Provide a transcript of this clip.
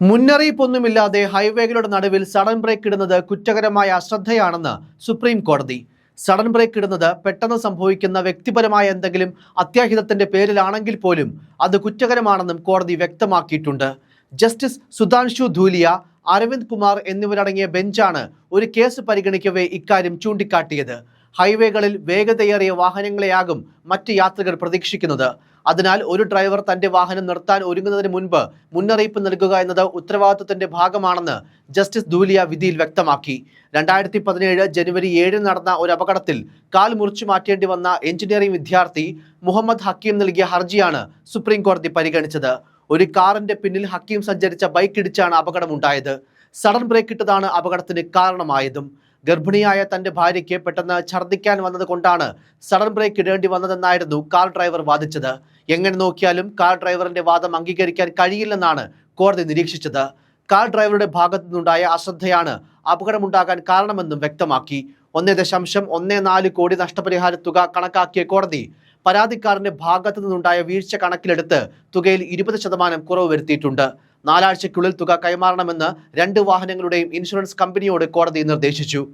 മുന്നറിയിപ്പൊന്നുമില്ലാതെ ഹൈവേകളുടെ നടുവിൽ sudden brake ഇടുന്നത് കുറ്റകരമായ അശ്രദ്ധയാണെന്ന് സുപ്രീം കോടതി. സഡൻ ബ്രേക്ക് ഇടുന്നത് പെട്ടെന്ന് സംഭവിക്കുന്ന വ്യക്തിപരമായ എന്തെങ്കിലും അത്യാഹിതത്തിന്റെ പേരിലാണെങ്കിൽ പോലും അത് കുറ്റകരമാണെന്നും കോടതി വ്യക്തമാക്കിയിട്ടുണ്ട്. ജസ്റ്റിസ് സുധാൻഷു ധൂലിയ അരവിന്ദ് കുമാർ എന്നിവരടങ്ങിയ ബെഞ്ചാണ് ഒരു കേസ് പരിഗണിക്കവേ ഇക്കാര്യം ചൂണ്ടിക്കാട്ടിയത്. ഹൈവേകളിൽ വേഗതയേറിയ വാഹനങ്ങളെയാകും മറ്റ് യാത്രികർ പ്രതീക്ഷിക്കുന്നത്. അതിനാൽ ഒരു ഡ്രൈവർ തന്റെ വാഹനം നിർത്താൻ ഒരുങ്ങുന്നതിന് മുൻപ് മുന്നറിയിപ്പ് നൽകുക എന്നത് ഉത്തരവാദിത്വത്തിന്റെ ഭാഗമാണെന്ന് ജസ്റ്റിസ് ദൂലിയ വിധിയിൽ വ്യക്തമാക്കി. രണ്ടായിരത്തി പതിനേഴ് ജനുവരി ഏഴിന് നടന്ന ഒരു അപകടത്തിൽ കാൽ മുറിച്ചു മാറ്റേണ്ടി വന്ന എഞ്ചിനീയറിംഗ് വിദ്യാർത്ഥി മുഹമ്മദ് ഹക്കീം നൽകിയ ഹർജിയാണ് സുപ്രീം കോടതി പരിഗണിച്ചത്. ഒരു കാറിന്റെ പിന്നിൽ ഹക്കീം സഞ്ചരിച്ച ബൈക്ക് ഇടിച്ചാണ് അപകടമുണ്ടായത്. സഡൻ ബ്രേക്ക് ഇട്ടതാണ് അപകടത്തിന് കാരണമായതും. ഗർഭിണിയായ തന്റെ ഭാര്യയ്ക്ക് പെട്ടെന്ന് ഛർദ്ദിക്കാൻ വന്നത് കൊണ്ടാണ് സഡൻ ബ്രേക്ക് ഇടേണ്ടി വന്നതെന്നായിരുന്നു കാർ ഡ്രൈവർ വാദിച്ചത്. എങ്ങനെ നോക്കിയാലും കാർ ഡ്രൈവറിന്റെ വാദം അംഗീകരിക്കാൻ കഴിയില്ലെന്നാണ് കോടതി നിരീക്ഷിച്ചത്. കാർ ഡ്രൈവറുടെ ഭാഗത്തു നിന്നുണ്ടായ അശ്രദ്ധയാണ് അപകടമുണ്ടാകാൻ കാരണമെന്നും വ്യക്തമാക്കി. ഒന്നേ ദശാംശം ഒന്നേ നാല് കോടി നഷ്ടപരിഹാര തുക കണക്കാക്കിയ കോടതി പരാതിക്കാരന്റെ ഭാഗത്തു നിന്നുണ്ടായ വീഴ്ച കണക്കിലെടുത്ത് തുകയിൽ ഇരുപത് ശതമാനം കുറവ് വരുത്തിയിട്ടുണ്ട്. നാലാഴ്ചയ്ക്കുള്ളിൽ തുക കൈമാറണമെന്ന് രണ്ട് വാഹനങ്ങളുടെയും ഇൻഷുറൻസ് കമ്പനിയോട് കോടതി നിർദ്ദേശിച്ചു.